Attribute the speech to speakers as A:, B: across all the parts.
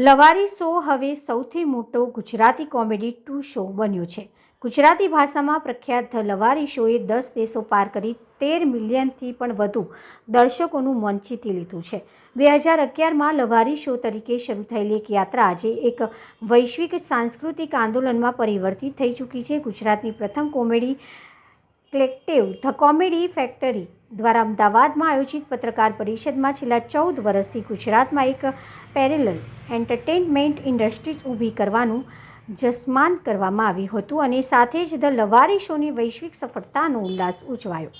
A: લવારી show હવે સૌથી મોટો ગુજરાતી કોમેડી ટુ શો બન્યો છે. ગુજરાતી ભાષામાં પ્રખ્યાત લવારી શોએ દસ દેશો પાર કરી તેર મિલિયનથી પણ વધુ દર્શકોનું મન જીતી લીધું છે. બે હજાર અગિયારમાં લવારી શો તરીકે શરૂ થયેલી એક યાત્રા આજે એક વૈશ્વિક સાંસ્કૃતિક આંદોલનમાં પરિવર્તિત થઈ ચૂકી છે. ગુજરાતની પ્રથમ comedy collective the comedy factory દ્વારા અમદાવાદમાં આયોજિત પત્રકાર પરિષદમાં છેલ્લા ચૌદ વર્ષથી ગુજરાતમાં એક પેરેલલ એન્ટરટેનમેન્ટ ઇન્ડસ્ટ્રીઝ ઊભી કરવાનું જસમાન કરવામાં આવ્યું હતું અને સાથે જ ધ લવારી શોની વૈશ્વિક સફળતાનો ઉલ્લાસ ઉજવાયો.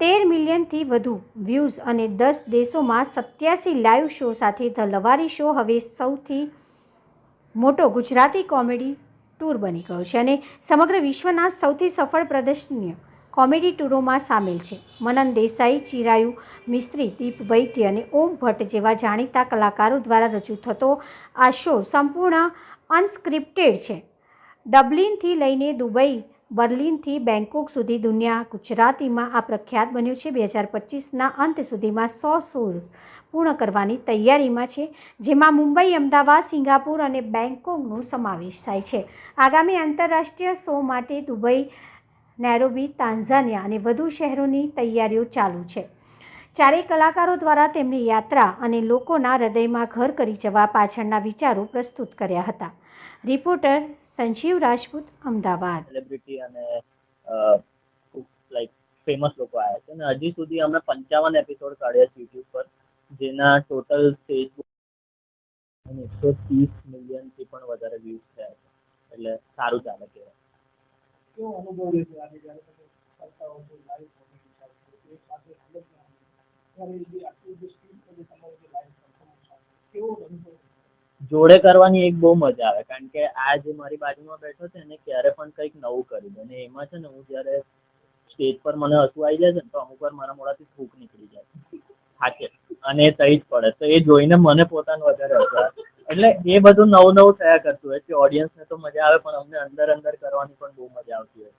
A: તેર મિલિયનથી વધુ વ્યૂઝ અને દસ દેશોમાં સત્યાસી લાઈવ શો સાથે ધ લવારી શો હવે સૌથી મોટો ગુજરાતી કોમેડી ટૂર બની ગયો છે અને સમગ્ર વિશ્વના સૌથી સફળ પ્રદર્શનીય કોમેડી ટૂરોમાં સામેલ છે. મનન દેસાઈ, ચિરાયુ મિસ્ત્રી, દીપ વૈદ્ય અને ઓમ ભટ્ટ જેવા જાણીતા કલાકારો દ્વારા રજૂ થતો આ શો સંપૂર્ણ અનસ્ક્રિપ્ટેડ છે. ડબલિનથી લઈને દુબઈ બર્લિનથી બેંકોક સુધી દુનિયા ગુજરાતીમાં આ પ્રખ્યાત બન્યું છે. બે હજાર પચીસના અંત સુધીમાં સો શોઝ પૂર્ણ કરવાની તૈયારીમાં છે, જેમાં મુંબઈ, અમદાવાદ, સિંગાપુર અને બેંકોકનો સમાવેશ થાય છે. આગામી આંતરરાષ્ટ્રીય શો માટે દુબઈ, નેરોબી તાન્ઝાનિયા અને વધુ શહેરોની તૈયારીઓ ચાલુ છે. ચારેય કલાકારો દ્વારા તેમની યાત્રા અને લોકોના હૃદયમાં ઘર કરી જવા પાછળના વિચારો પ્રસ્તુત કર્યા હતા. રિપોર્ટર સંજીવ રાજપૂત અમદાવાદ.
B: સેલિબ્રિટી અને લાઈક ફેમસ લોકો આવ્યા છે. અને હજી સુધી અમે પંચાવન એપિસોડ કાઢ્યા છે યુટ્યુબ પર જેના ટોટલ ફેસબુક અને એકસો ત્રીસ મિલિયનથી પણ વધારે વ્યૂઝ થયા છે. એટલે સારું ચાલે કહેવાય.
C: કેવો અનુભવ રહેશે આજે જ્યારે તમે કરતા હો છો લાઈવ કોમેડી સાથે? એક સાથે હાલત ત્યારે જે આખી જે સ્ક્રીન પર જે જે લાઈવ પરફોર્મન્સ કેવો અનુભવ
B: જોડે કરવાની એક બહુ મજા આવે, કારણ કે આ જે મારી બાજુમાં બેઠો છે એને ક્યારે પણ કંઈક નવું કરી દે. અને એમાં છે ને હું જ્યારે સ્ટેજ પર મને હસવું આવી જાય છે ને, તો અમુક વાર મારા મોઢાથી થૂક નીકળી જાય હાચે અને એ થઈ જ પડે. તો એ જોઈને મને પોતાનું વધારે હસવું એટલે એ બધું નવું નવું થયા કરતું હોય કે ઓડિયન્સને તો મજા આવે, પણ અમને અંદર અંદર કરવાની પણ બહુ મજા આવતી હોય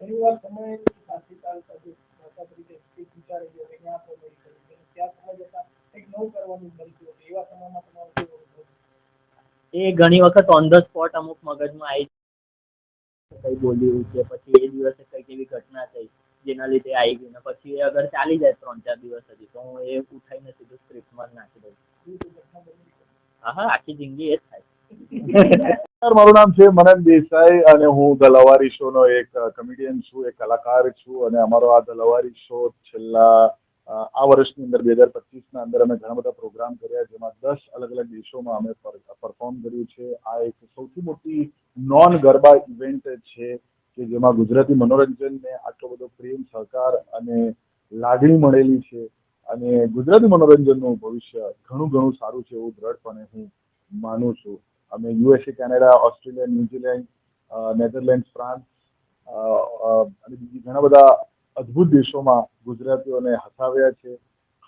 C: ઘણી વાર તમે સાથે ચાલતા જે દાખલા તરીકે એક વિચારે છે કે આ કોમેડી કરી છે ત્યાં સમય જતા કંઈક નવું કરવાનું બનતું હતું એવા સમયમાં તમારો કેવો અનુભવ
B: એ ઘણી વખત ઓન ધ સ્પોટ અમુક મગજમાં આવી કઈ બોલ્યું કે પછી એ દિવસે કંઈક એવી ઘટના થઈ જેના લીધે આવી ગયું પછી એ અગર ચાલી જાય ત્રણ ચાર દિવસ સુધી તો હું એ ઉઠાઈને સીધું સ્ક્રિપ્ટમાં નાખી દઉં
C: કોઈ?
B: હા હા, આખી જિંદગી એ જ થાય
D: મારું નામ છે મનન દેસાઈ અને હું ધ શો નો એક કમેડિયન છું, એક કલાકાર છું અને અમારો આ ધ શો છેલ્લા આ વર્ષની અંદર બે હજાર પચીસના અંદર અમે ઘણા બધા પ્રોગ્રામ કર્યા, જેમાં દસ અલગ અલગ દેશોમાં અમે પરફોર્મ કર્યું છે. આ એક સૌથી મોટી નોન ગરબા ઇવેન્ટ છે કે જેમાં ગુજરાતી મનોરંજનને આટલો બધો પ્રેમ, સહકાર અને લાગણી મળેલી છે. અને ગુજરાતી મનોરંજનનું ભવિષ્ય ઘણું ઘણું સારું છે એવું દ્રઢપણે હું માનું છું. અમે USA Canada Australia New Zealand Netherland France અને બીજી ઘણા બધા અદ્ભુત દેશોમાં ગુજરાતીઓને હસાવ્યા છે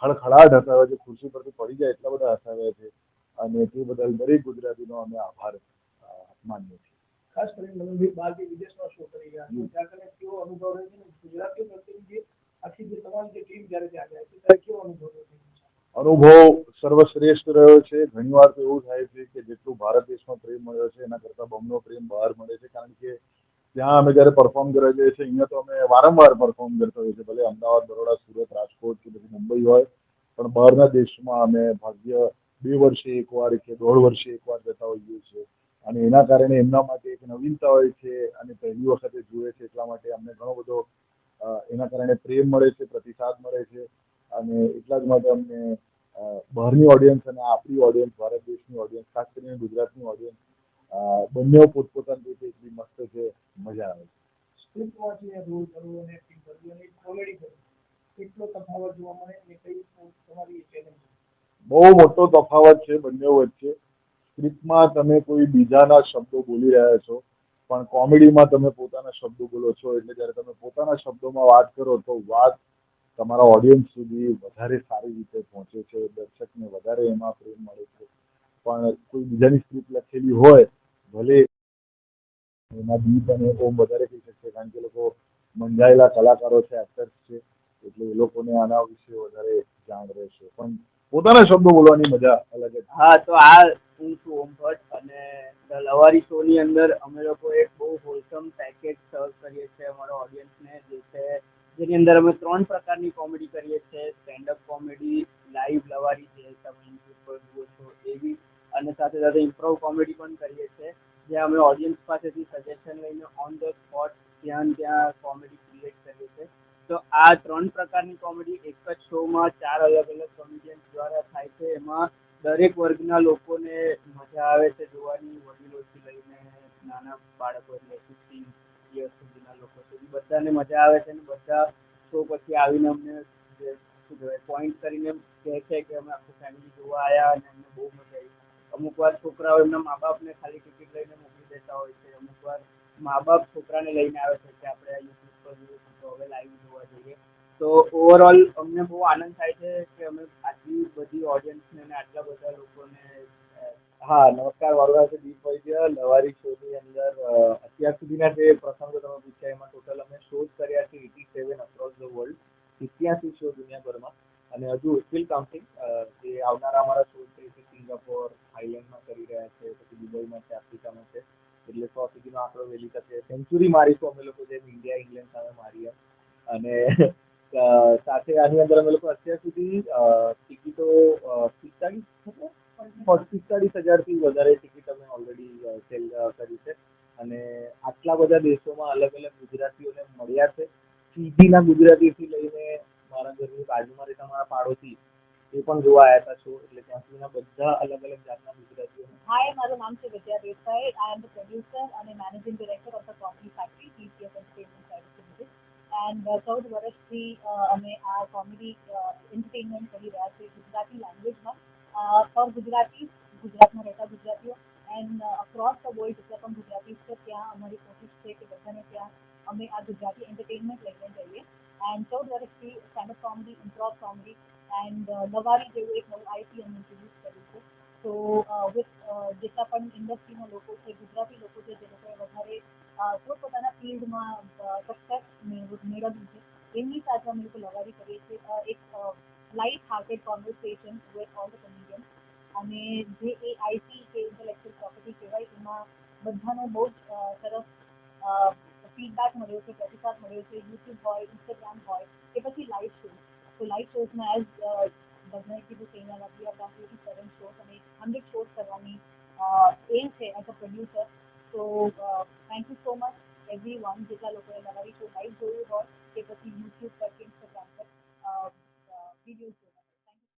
D: ખડખડાટ હસાવ્યા છે ખુરશી પરથી પડી જાય એટલા બધા હસાવ્યા છે અને તે બદલ દરેક ગુજરાતીનો અમે આભાર માનીએ છીએ.
C: ખાસ કરીને તમે બહારથી વિદેશમાં શો કરી ગયા છો? ત્યાં કને કેવો અનુભવ રહે છે ગુજરાતીઓ પ્રત્યેની જે આખી જે તમારી જે ટીમ જ્યારે ત્યાં જાય છે ત્યારે કેવો અનુભવ રહે છે?
D: અનુભવ સર્વશ્રેષ્ઠ રહ્યો છે. ઘણીવાર તો એવું થાય છે કે જેટલું ભારત દેશમાં પ્રેમ મળ્યો છે એના કરતાં બમનો પ્રેમ બહાર મળે છે કારણ કે ત્યાં અમે જ્યારે પરફોર્મ કરવા જઈએ છીએ, અહીંયા તો અમે વારંવાર પરફોર્મ કરતા હોઈએ છીએ. ભલે અમદાવાદ, બરોડા, સુરત, રાજકોટ કે પછી મુંબઈ હોય, પણ બહારના દેશમાં અમે ભાગ્ય બે વર્ષે એકવાર કે દોઢ વર્ષે એકવાર જતા હોઈએ છીએ. અને એના કારણે એમના માટે એક નવીનતા હોય છે અને પહેલી વખતે જુએ છે એટલા માટે અમને ઘણો બધો એના કારણે પ્રેમ મળે છે, પ્રતિસાદ મળે છે. અને એટલા જ માટે અમને બહારની ઓડિયન્સ અને આપણી ઓડિયન્સ ભારત દેશની ઓડિયન્સ ખાસ કરીને ગુજરાતની ઓડિયન્સ બંને પોતપોતાની રીતે એટલી મસ્ત છે. મજા આવે છે.
C: સ્ક્રિપ્ટ વાંચીને રોલ કરવો અને એક્ટિંગ કરવી અને કોમેડી કરવી કેટલો તફાવત જોવા મળે અને કઈ તમારી ચેલેન્જ
D: બહુ મોટો તફાવત છે બંને વચ્ચે. સ્ક્રિપ્ટમાં તમે કોઈ બીજાના શબ્દો બોલી રહ્યા છો પણ કોમેડીમાં તમે પોતાના શબ્દો બોલો છો એટલે જ્યારે તમે પોતાના શબ્દોમાં વાત કરો તો વાત તમારા ઓડિયન્સ સુધી વધારે સારી રીતે પહોંચે છે દર્શકને વધારે એમાં પ્રેમ મળે છે. પણ કોઈ બીજાની સ્ક્રિપ્ટ લખેલી હોય ભલે એમાં દીપ અને ઓમ વધારે થઈ શકશે કારણ કે લોકો મંજાયેલા કલાકારો છે એક્ટર્સ છે, એટલે એ લોકોને આના વિશે વધારે જાણ રહેશે. પણ પોતાના શબ્દો બોલવાની મજા અલગ જ
B: હા, તો આ હું છું ઓમ ભટ્ટ અને ધ લવારી શો ની અંદર અમે લોકો એક બહુ હોલસમ પેકેજ સર્વ કરીએ છીએ અમારો ઓડિયન્સને જે છે, જેની અંદર અમે ત્રણ પ્રકારની કોમેડી કરીએ છીએ. સ્ટેન્ડઅપ કોમેડી લાઈવ લવારી જે તમે યુટ્યુબ પર જુઓ છો, એવી, અને સાથે સાથે ઇમ્પ્રોવ કોમેડી પણ કરીએ છીએ. જ્યાં અમે ઓડિયન્સ પાસેથી સજેશન લઈને ઓન ધ સ્પોટ ત્યાં ત્યાં કોમેડી ક્રિએટ કરીએ છીએ. તો આ ત્રણ પ્રકારની કોમેડી એક જ શોમાં ચાર અલગ અલગ કોમેડિયન્સ દ્વારા થાય છે. એમાં દરેક વર્ગના લોકોને મજા આવે છે જોવાની, વડીલોથી લઈને નાના બાળકો એટલે ફિફ્ટીન યર્સ સુધીના લોકો સુધી બધાને મજા આવે છે અને બધા શો પછી આવીને અમને શું કહેવાય પોઈન્ટ કરીને કહે છે કે અમે આખું ફેમિલી જોવા આવ્યા અને અમને બહુ મજા અમુક વાર છોકરાઓ એમના મા બાપને ખાલી ટિકિટ લઈને મોકલી દેતા હોય છે. અમુક વાર મા બાપ છોકરાને લઈને આવે છે કે આપણે યુટ્યુબ પર છે તો જોવા જઈએ. તો ઓવરઓલ અમને બહુ આનંદ થાય છે કે અમે આટલી બધી ઓડિયન્સને અને આટલા બધા લોકોને, હા, નમસ્કાર મારું નામ છે દીપ વૈદ્ય લવારી શોની અંદર અત્યાર સુધીના જે પ્રસંગો તમે પૂછ્યા એમાં ટોટલ અમે શોઝ કર્યા છે eighty seven across the world સિત્યાસી શો દુનિયાભરમાં. અને હજુ સ્ટીલ કાઉન્ટિંગ જે આવનારા અમારા શો છે તે સિંગાપોર, થાઈલેન્ડમાં કરી રહ્યા છે, પછી દુબઈમાં છે, આફ્રિકામાં છે, એટલે સો સુધીનો આંકડો વહેલી તકે સેન્ચુરી મારીશું અમે લોકો જેમ ઇન્ડિયા ઇંગ્લેન્ડ સામે મારીએ અને સાથે આની અંદર અમે લોકો અત્યાર સુધી ટિકિટો પિસ્તાળીસ પિસ્તાળીસ હજારથી વધારે ટિકિટ અમે ઓલરેડી સેલ કરી છે. અને આટલા બધા દેશોમાં અલગ અલગ ગુજરાતીઓને મળ્યા છે. સીધીના ગુજરાતીથી લઈને મારા ઘરની બાજુમાં રહેતા મારા પાડોશી એ પણ જોવા આવ્યા શો એટલે ત્યાં સુધીના બધા અલગ અલગ જાતના ગુજરાતીઓને
E: Hi, મારું નામ છે Vidya Desai. I am the producer અને managing director of the Comedy factory TCS entertainment. And uh, ચૌદ વર્ષથી અમે આ કોમેડી એન્ટરટેનમેન્ટ કરી રહ્યા છીએ ગુજરાતી લેંગ્વેજમાં ફોર ગુજરાતી ગુજરાતમાં રહેતા ગુજરાતીઓ. એન્ડ અક્રોસ ધ વર્લ્ડ જેટલા પણ ગુજરાતી છે ત્યાં અમારી કોશિશ છે કે બધાને ત્યાં અમે આ ગુજરાતી એન્ટરટેનમેન્ટ લઈને જઈએ. એન્ડ ચૌદ વર્ષથી stand up comedy improv comedy and નવારી જેવું એક નવું અમે ઇન્ટ્રોડ્યુસ કર્યું છે તો વિથ જેટલા પણ ઇન્ડસ્ટ્રીના લોકો છે ગુજરાતી લોકો છે જે લોકોએ વધારે પોતપોતાના ફિલ્ડમાં સક્સેસ મેળવ્યું છે એમની સાથે અમે લોકો લવારી કરીએ છીએ એક light hearted conversation with all the comedian અને જે એ આઈટી કે ઇન્ટેલેક્ચુઅલ પ્રોપર્ટી કહેવાય એમાં બધાનો બહુ જ સરસ ફીડબેક મળ્યો છે પ્રતિસાદ મળ્યો છે યુટ્યુબ હોય ઇન્સ્ટાગ્રામ હોય કે પછી લાઈવ શો તો લાઈવ શોઝમાં એઝ બધાએ કીધું કે અહીંયા we are at seven shows અને હંડ્રેડ શોઝ કરવાની એમ છે એઝ અ પ્રોડ્યુસર તો thank you so much everyone જેટલા લોકોએ લવારી શો લાઈવ જોયું હોય કે પછી યુટ્યુબ પર કે ઇન્સ્ટાગ્રામ પર વીડિયો